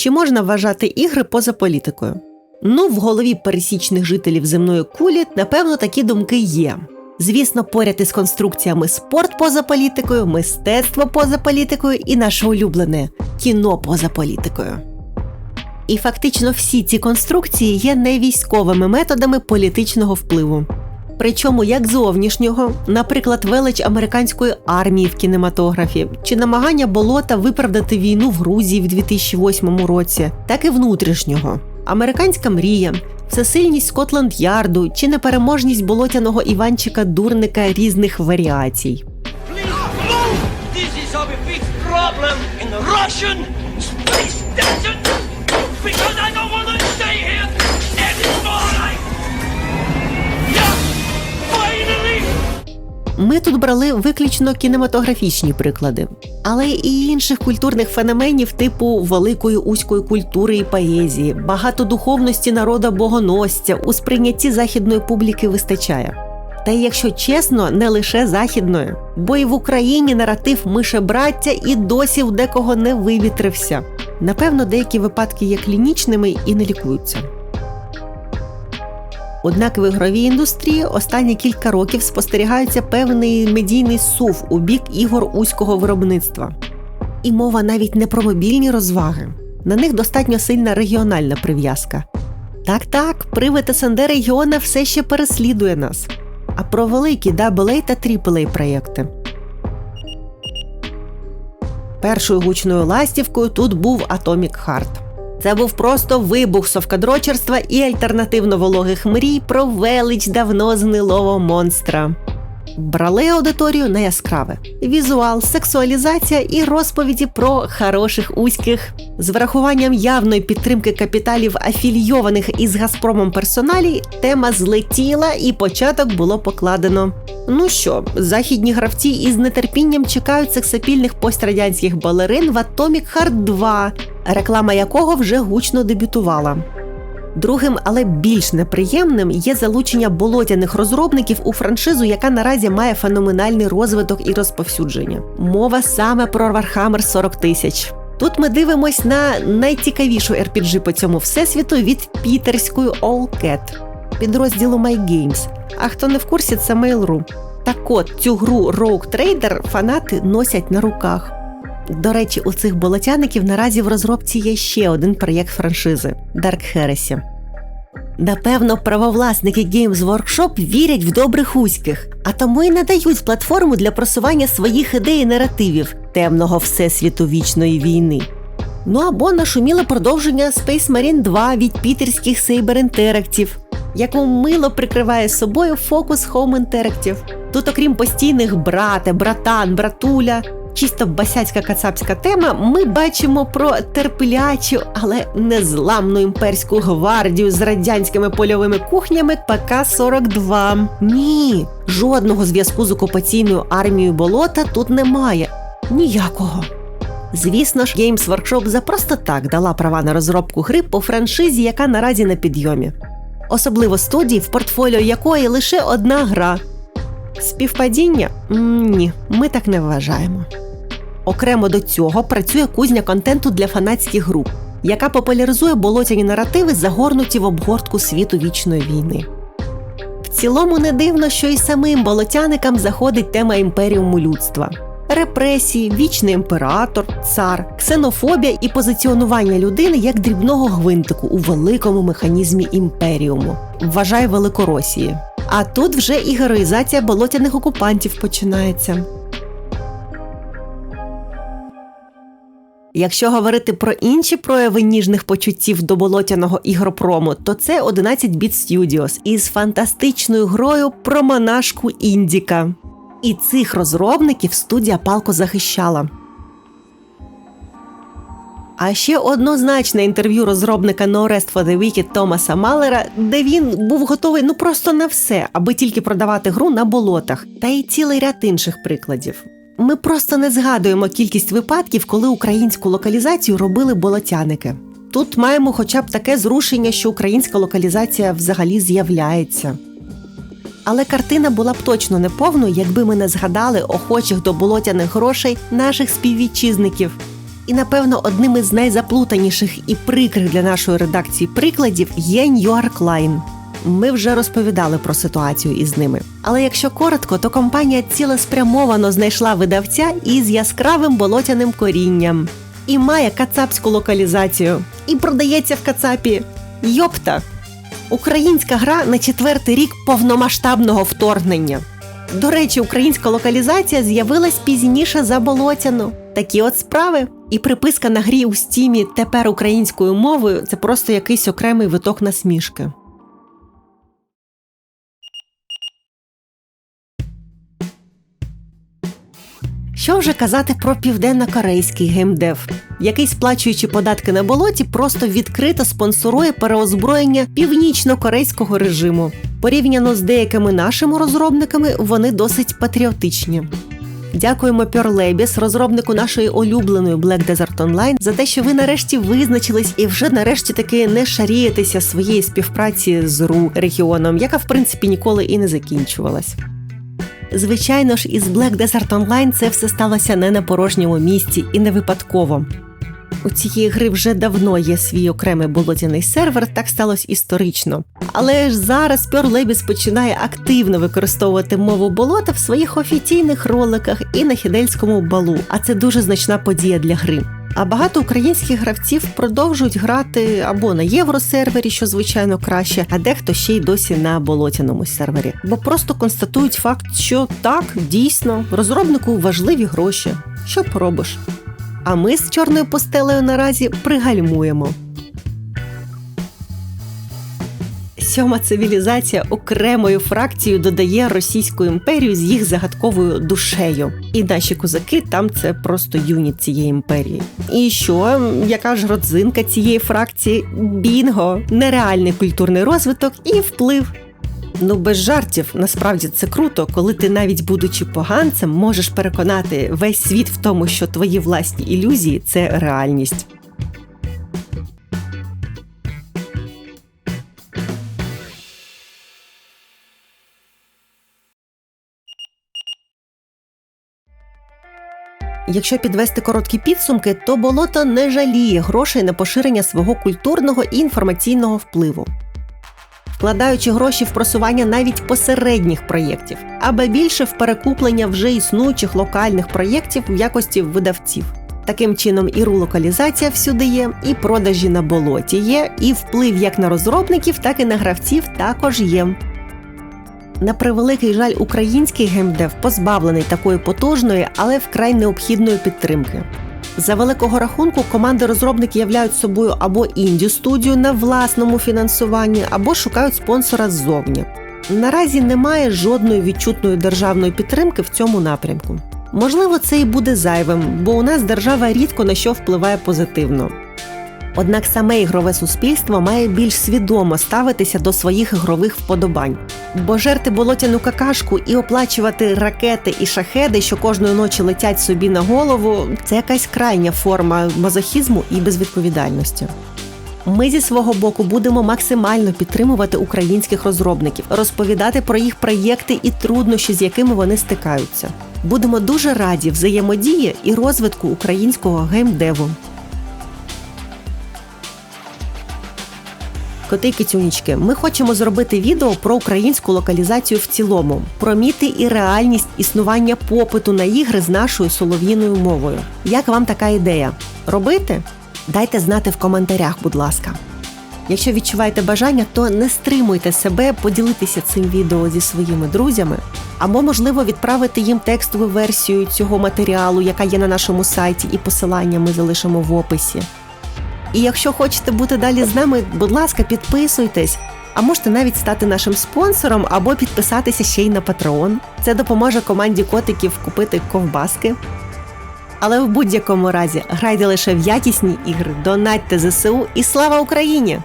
Чи можна вважати ігри поза політикою? Ну, в голові пересічних жителів земної кулі, напевно, такі думки є. Звісно, поряд із конструкціями спорт поза політикою, мистецтво поза політикою і наше улюблене кіно поза політикою. І фактично всі ці конструкції є не військовими методами політичного впливу. Причому як зовнішнього, наприклад, велич американської армії в кінематографі, чи намагання болота виправдати війну в Грузії в 2008 році, так і внутрішнього. Американська мрія, всесильність Скотланд Ярду чи непереможність болотяного Іванчика Дурника різних варіацій. Please Ми тут брали виключно кінематографічні приклади, але і інших культурних феноменів типу великої узької культури і поезії, багатодуховності народа богоносця у сприйнятті західної публіки вистачає. Та якщо чесно, не лише західної, бо і в Україні наратив мишебраття і досі в декого не вивітрився. Напевно, деякі випадки є клінічними і не лікуються. Однак в ігровій індустрії останні кілька років спостерігається певний медійний сув у бік ігор узького виробництва. І мова навіть не про мобільні розваги. На них достатньо сильна регіональна прив'язка. Так, так, привид СНД регіона все ще переслідує нас. А про великі AA та AAA проєкти. Першою гучною ластівкою тут був Atomic Heart. Це був просто вибух совкадрочерства і альтернативно вологих мрій про велич давно знилого монстра. Брали аудиторію на яскраве: візуал, сексуалізація і розповіді про хороших узьких з врахуванням явної підтримки капіталів афілійованих із Газпромом персоналі. Тема злетіла і початок було покладено. Ну що, західні гравці із нетерпінням чекають сексапільних пострадянських балерин в Atomic Heart 2, реклама якого вже гучно дебютувала. Другим, але більш неприємним є залучення болотяних розробників у франшизу, яка наразі має феноменальний розвиток і розповсюдження. Мова саме про Warhammer 40 тисяч. Тут ми дивимось на найцікавішу RPG по цьому всесвіту від пітерської All Cat, підрозділу MyGames. А хто не в курсі, це Mail.ru. Так от цю гру Rogue Trader фанати носять на руках. До речі, у цих болотяників наразі в розробці є ще один проєкт франшизи Dark Heresy. Напевно, правовласники Games Workshop вірять в добрих уських, а тому й надають платформу для просування своїх ідей і наративів темного всесвіту вічної війни. Ну або нашуміле продовження Space Marine 2 від пітерських Saber Interactive, яку мило прикриває собою фокус Home Interactive. Тут, окрім постійних брате, братан, братуля, чисто басяцька кацапська тема, ми бачимо про терплячу, але незламну імперську гвардію з радянськими польовими кухнями ПК-42. Ні, жодного зв'язку з окупаційною армією болота тут немає. Ніякого. Звісно ж, Games Workshop за просто так дала права на розробку гри по франшизі, яка наразі на підйомі. Особливо студії, в портфоліо якої лише одна гра. Співпадіння? Ні, ми так не вважаємо. Окремо до цього працює кузня контенту для фанатських груп, яка популяризує болотяні наративи, загорнуті в обгортку світу вічної війни. В цілому не дивно, що і самим болотяникам заходить тема імперіуму людства. Репресії, вічний імператор, цар, ксенофобія і позиціонування людини як дрібного гвинтику у великому механізмі імперіуму, вважає Великоросії. А тут вже і героїзація болотяних окупантів починається. Якщо говорити про інші прояви ніжних почуттів до болотяного ігропрому, то це 11 Bit Studios із фантастичною грою про монашку Індіка. І цих розробників студія палко захищала. А ще однозначне інтерв'ю розробника No Rest for the Wicked Томаса Малера, де він був готовий ну просто на все, аби тільки продавати гру на болотах, та й цілий ряд інших прикладів. Ми просто не згадуємо кількість випадків, коли українську локалізацію робили болотяники. Тут маємо хоча б таке зрушення, що українська локалізація взагалі з'являється. Але картина була б точно неповною, якби ми не згадали охочих до болотяних грошей наших співвітчизників. І напевно одним із найзаплутаніших і прикрих для нашої редакції прикладів є Line. Ми вже розповідали про ситуацію із ними. Але якщо коротко, то компанія цілеспрямовано знайшла видавця із яскравим болотяним корінням і має кацапську локалізацію. І продається в Кацапі. Йопта! Українська гра на четвертий рік повномасштабного вторгнення. До речі, українська локалізація з'явилась пізніше за болотяну. Такі от справи. І приписка на грі у стімі тепер українською мовою це просто якийсь окремий виток насмішки. Що вже казати про південно-корейський геймдев, який, сплачуючи податки на болоті, просто відкрито спонсорує переозброєння північно-корейського режиму. Порівняно з деякими нашими розробниками, вони досить патріотичні. Дякуємо Пьорлебіс, розробнику нашої улюбленої Black Desert Online, за те, що ви нарешті визначились і вже нарешті таки не шарієтеся своєї співпраці з РУ регіоном, яка в принципі ніколи і не закінчувалась. Звичайно ж, із Black Desert Online це все сталося не на порожньому місці і не випадково. У цієї гри вже давно є свій окремий болотяний сервер, так сталося історично. Але ж зараз Pearl Labs починає активно використовувати мову болота в своїх офіційних роликах і на хідельському балу, а це дуже значна подія для гри. А багато українських гравців продовжують грати або на євросервері, що звичайно краще, а дехто ще й досі на болотяному сервері, бо просто констатують факт, що так дійсно розробнику важливі гроші. Що поробиш? А ми з чорною постелею наразі пригальмуємо. Сьома цивілізація окремою фракцією додає Російську імперію з їх загадковою душею. І наші козаки там це просто юніт цієї імперії. І що, яка ж родзинка цієї фракції? Бінго, нереальний культурний розвиток і вплив. Ну, без жартів, насправді це круто, коли ти, навіть будучи поганцем, можеш переконати весь світ в тому, що твої власні ілюзії це реальність. Якщо підвести короткі підсумки, то болото не жаліє грошей на поширення свого культурного і інформаційного впливу вкладаючи гроші в просування навіть посередніх проєктів, або більше в перекуплення вже існуючих локальних проєктів в якості видавців. Таким чином, і рулокалізація всюди є, і продажі на болоті є, і вплив як на розробників, так і на гравців також є. На превеликий жаль, український геймдев позбавлений такої потужної, але вкрай необхідної підтримки. За великого рахунку команди розробники являють собою або інді студію на власному фінансуванні, або шукають спонсора ззовні. Наразі немає жодної відчутної державної підтримки в цьому напрямку. Можливо, це і буде зайвим, бо у нас держава рідко на що впливає позитивно. Однак саме ігрове суспільство має більш свідомо ставитися до своїх ігрових вподобань, бо жерти болотяну какашку і оплачувати ракети і шахеди, що кожної ночі летять собі на голову, це якась крайня форма мазохізму і безвідповідальності. Ми зі свого боку будемо максимально підтримувати українських розробників, розповідати про їх проєкти і труднощі, з якими вони стикаються. Будемо дуже раді взаємодії і розвитку українського геймдеву. Коти кицюнічки, ми хочемо зробити відео про українську локалізацію в цілому, про міти і реальність існування попиту на ігри з нашою солов'їною мовою. Як вам така ідея? Робити? Дайте знати в коментарях, будь ласка. Якщо відчуваєте бажання, то не стримуйте себе поділитися цим відео зі своїми друзями, або, можливо, відправити їм текстову версію цього матеріалу, яка є на нашому сайті, і посилання ми залишимо в описі. І якщо хочете бути далі з нами, будь ласка, підписуйтесь, а можете навіть стати нашим спонсором або підписатися ще й на Patreon. Це допоможе команді котиків купити ковбаски. Але в будь-якому разі грайте лише в якісні ігри, донатьте ЗСУ і слава Україні!